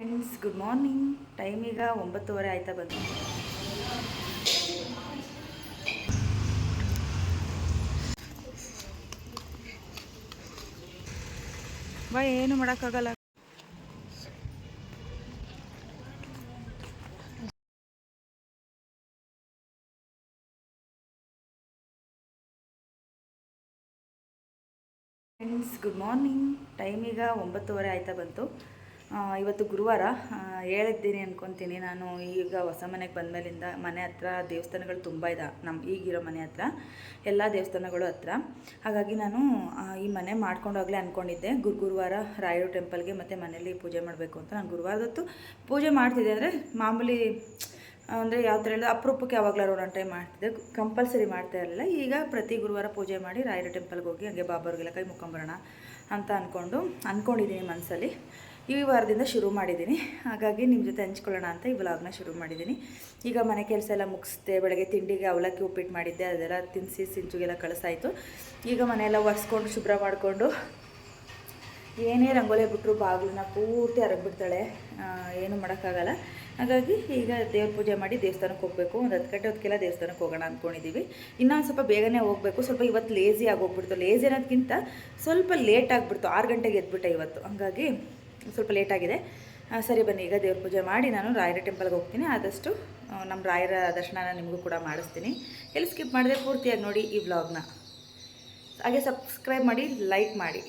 Friends good morning time ಈಗ ಒಂಬತ್ತುವರೆ ಆಯ್ತಾ ಬಂತು. ಬಾ, ಏನು ಮಾಡೋಕ್ಕಾಗಲ್ಲ. ಫ್ರೆಂಡ್ಸ್ ಗುಡ್ ಮಾರ್ನಿಂಗ್ ಟೈಮ್ ಈಗ ಒಂಬತ್ತುವರೆ ಆಯ್ತಾ ಬಂತು. ಇವತ್ತು ಗುರುವಾರ ಹೇಳಿದ್ದೀನಿ ಅನ್ಕೊತೀನಿ. ನಾನು ಈಗ ಹೊಸ ಮನೆಗೆ ಬಂದಮೇಲಿಂದ ಮನೆ ಹತ್ರ ದೇವಸ್ಥಾನಗಳು ತುಂಬ ಇದೆ ನಮ್ಮ ಈಗಿರೋ ಮನೆ ಹತ್ರ, ಎಲ್ಲ ದೇವಸ್ಥಾನಗಳು ಹತ್ರ. ಹಾಗಾಗಿ ನಾನು ಈ ಮನೆ ಮಾಡ್ಕೊಂಡೋಗಲೇ ಅಂದ್ಕೊಂಡಿದ್ದೆ ಗುರು, ಗುರುವಾರ ರಾಯರು ಟೆಂಪಲ್ಗೆ ಮತ್ತು ಮನೇಲಿ ಪೂಜೆ ಮಾಡಬೇಕು ಅಂತ ನಾನು ಗುರುವಾರದತ್ತು ಪೂಜೆ ಮಾಡ್ತಿದ್ದೆ. ಅಂದರೆ ಮಾಮೂಲಿ, ಅಂದರೆ ಯಾವ ಥರ ಹೇಳಿದ್ರೆ ಅಪರೂಪಕ್ಕೆ ಯಾವಾಗಲಾರು ಒಂದೊಂದು ಟೈಮ್ ಮಾಡ್ತಿದ್ದೆ. ಕಂಪಲ್ಸರಿ ಮಾಡ್ತಾ ಇರಲಿಲ್ಲ. ಈಗ ಪ್ರತಿ ಗುರುವಾರ ಪೂಜೆ ಮಾಡಿ ರಾಯರ ಟೆಂಪಲ್ಗೆ ಹೋಗಿ ಹಾಗೆ ಬಾಬಾವ್ರಿಗೆಲ್ಲ ಕೈ ಮುಕ್ಕೊಂಬರೋಣ ಅಂತ ಅಂದ್ಕೊಂಡು ಅಂದ್ಕೊಂಡಿದ್ದೀನಿ ಮನಸ್ಸಲ್ಲಿ ಈ ವಾರದಿಂದ ಶುರು ಮಾಡಿದ್ದೀನಿ. ಹಾಗಾಗಿ ನಿಮ್ಮ ಜೊತೆ ಹಂಚ್ಕೊಳ್ಳೋಣ ಅಂತ ಈ ವ್ಲಾಗ್ನ ಶುರು ಮಾಡಿದ್ದೀನಿ. ಈಗ ಮನೆ ಕೆಲಸ ಎಲ್ಲ ಮುಗಿಸ್ದೆ, ಬೆಳಗ್ಗೆ ತಿಂಡಿಗೆ ಅವಲಕ್ಕಿ ಉಪ್ಪಿಟ್ಟು ಮಾಡಿದ್ದೆ, ಅದೆಲ್ಲ ತಿನ್ನಿಸಿ ಸಿಂಚುಗೆಲ್ಲ ಕಳಿಸಾಯಿತು. ಈಗ ಮನೆಯೆಲ್ಲ ಒರೆಸ್ಕೊಂಡು, ಶುಭ್ರ ಮಾಡಿಕೊಂಡು, ಏನೇ ರಂಗೋಲಿ ಬಿಟ್ಟರು ಬಾಗಿಲನ್ನ ಪೂರ್ತಿ ಅರಗ್ಬಿಡ್ತಾಳೆ. ಏನು ಮಾಡೋಕ್ಕಾಗಲ್ಲ. ಹಾಗಾಗಿ ಈಗ ದೇವ್ರ ಪೂಜೆ ಮಾಡಿ ದೇವಸ್ಥಾನಕ್ಕೆ ಹೋಗಬೇಕು. ಒಂದು ಹತ್ತು ಗಂಟೆ ಹೊತ್ತಿಗೆಲ್ಲ ದೇವಸ್ಥಾನಕ್ಕೆ ಹೋಗೋಣ ಅಂದ್ಕೊಂಡಿದ್ದೀವಿ ಇನ್ನೊಂದು ಸ್ವಲ್ಪ ಬೇಗನೆ ಹೋಗಬೇಕು. ಸ್ವಲ್ಪ ಇವತ್ತು ಲೇಸಿ ಆಗೋಗ್ಬಿಡ್ತು. ಲೇಸಿ ಅನ್ನೋದಕ್ಕಿಂತ ಸ್ವಲ್ಪ ಲೇಟ್ ಆಗಿಬಿಡ್ತು. ಆರು ಗಂಟೆಗೆ ಎದ್ಬಿಟ್ಟೆ ಇವತ್ತು. ಹಂಗಾಗಿ ಸ್ವಲ್ಪ ಲೇಟ್ ಆಗಿದೆ. ಸರಿ ಬನ್ನಿ, ಈಗ ದೇವ್ರ ಪೂಜೆ ಮಾಡಿ ನಾನು ರಾಯರ ಟೆಂಪಲ್ಗೆ ಹೋಗ್ತೀನಿ. ಆದಷ್ಟು ನಮ್ಮ ರಾಯರ ದರ್ಶನನ ನಿಮಗೂ ಕೂಡ ಮಾಡಿಸ್ತೀನಿ. ಎಲ್ಲಿ ಸ್ಕಿಪ್ ಮಾಡಿದೆ, ಪೂರ್ತಿಯಾಗಿ ನೋಡಿ ಈ ವ್ಲಾಗ್ನ ಹಾಗೆ ಸಬ್ಸ್ಕ್ರೈಬ್ ಮಾಡಿ ಲೈಕ್ ಮಾಡಿ.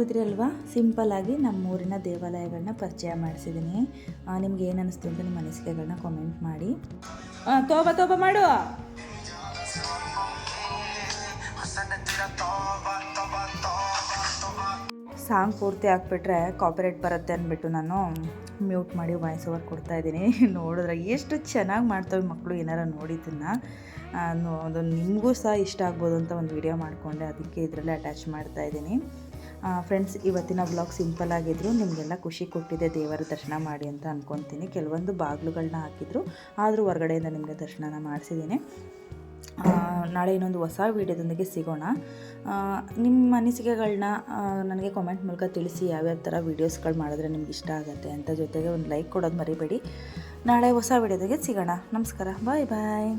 ನೋಡಿದ್ರಿ ಅಲ್ವಾ ಸಿಂಪಲ್ ಆಗಿ ನಮ್ಮ ಊರಿನ ದೇವಾಲಯಗಳನ್ನ ಪರಿಚಯ ಮಾಡಿಸಿದ್ದೀನಿ ನಿಮ್ಗೆ ಏನು ಅನಿಸ್ತು ಅಂತ ನಿಮ್ಮ ಅನಿಸಿಕೆಗಳನ್ನ ಕಾಮೆಂಟ್ ಮಾಡಿ. ತೋಬ ತೋಬ ಮಾಡು. ಸಾಂಗ್ ಪೂರ್ತಿ ಹಾಕ್ಬಿಟ್ರೆ ಕಾಪರೇಟ್ ಬರುತ್ತೆ ಅಂದ್ಬಿಟ್ಟು ನಾನು. ಮ್ಯೂಟ್ ಮಾಡಿ ವಾಯ್ಸ್ ಓವರ್ ಕೊಡ್ತಾ ಇದ್ದೀನಿ. ನೋಡಿದ್ರೆ ಎಷ್ಟು ಚೆನ್ನಾಗಿ ಮಾಡ್ತವೆ ಮಕ್ಕಳು ಏನಾರ ನೋಡಿದ್ದನ್ನು ಅದು ನಿಮಗೂ ಸಹ ಇಷ್ಟ ಆಗ್ಬೋದು ಅಂತ ಒಂದು ವಿಡಿಯೋ ಮಾಡಿಕೊಂಡೆ. ಅದಕ್ಕೆ ಇದರಲ್ಲೇ ಅಟ್ಯಾಚ್ ಮಾಡ್ತಾ ಇದ್ದೀನಿ. ಫ್ರೆಂಡ್ಸ್ ಇವತ್ತಿನ ಬ್ಲಾಗ್ ಸಿಂಪಲ್ ಆಗಿದ್ರು. ನಿಮಗೆಲ್ಲ ಖುಷಿ ಕೊಟ್ಟಿದೆ. ದೇವರ ದರ್ಶನ ಮಾಡಿ ಅಂತ ಅಂದ್ಕೊತೀನಿ ಕೆಲವೊಂದು ಬಾಗಿಲುಗಳನ್ನ ಹಾಕಿದ್ರು. ಆದರೂ ಹೊರಗಡೆಯಿಂದ ನಿಮಗೆ ದರ್ಶನನ ಮಾಡಿಸಿದ್ದೀನಿ. ನಾಳೆ ಇನ್ನೊಂದು ಹೊಸ ವೀಡಿಯೋದೊಂದಿಗೆ ಸಿಗೋಣ. ನಿಮ್ಮ ಅನಿಸಿಕೆಗಳನ್ನ ನನಗೆ ಕಾಮೆಂಟ್ ಮೂಲಕ ತಿಳಿಸಿ ಯಾವ್ಯಾವ ಥರ ವೀಡಿಯೋಸ್ಗಳು ಮಾಡಿದ್ರೆ ನಿಮ್ಗೆ ಇಷ್ಟ ಆಗುತ್ತೆ ಅಂತ ಜೊತೆಗೆ ಒಂದು ಲೈಕ್ ಕೊಡೋದು ಮರಿಬೇಡಿ. ನಾಳೆ ಹೊಸ ವೀಡಿಯೋದಾಗೆ ಸಿಗೋಣ. ನಮಸ್ಕಾರ. ಬಾಯ್ ಬಾಯ್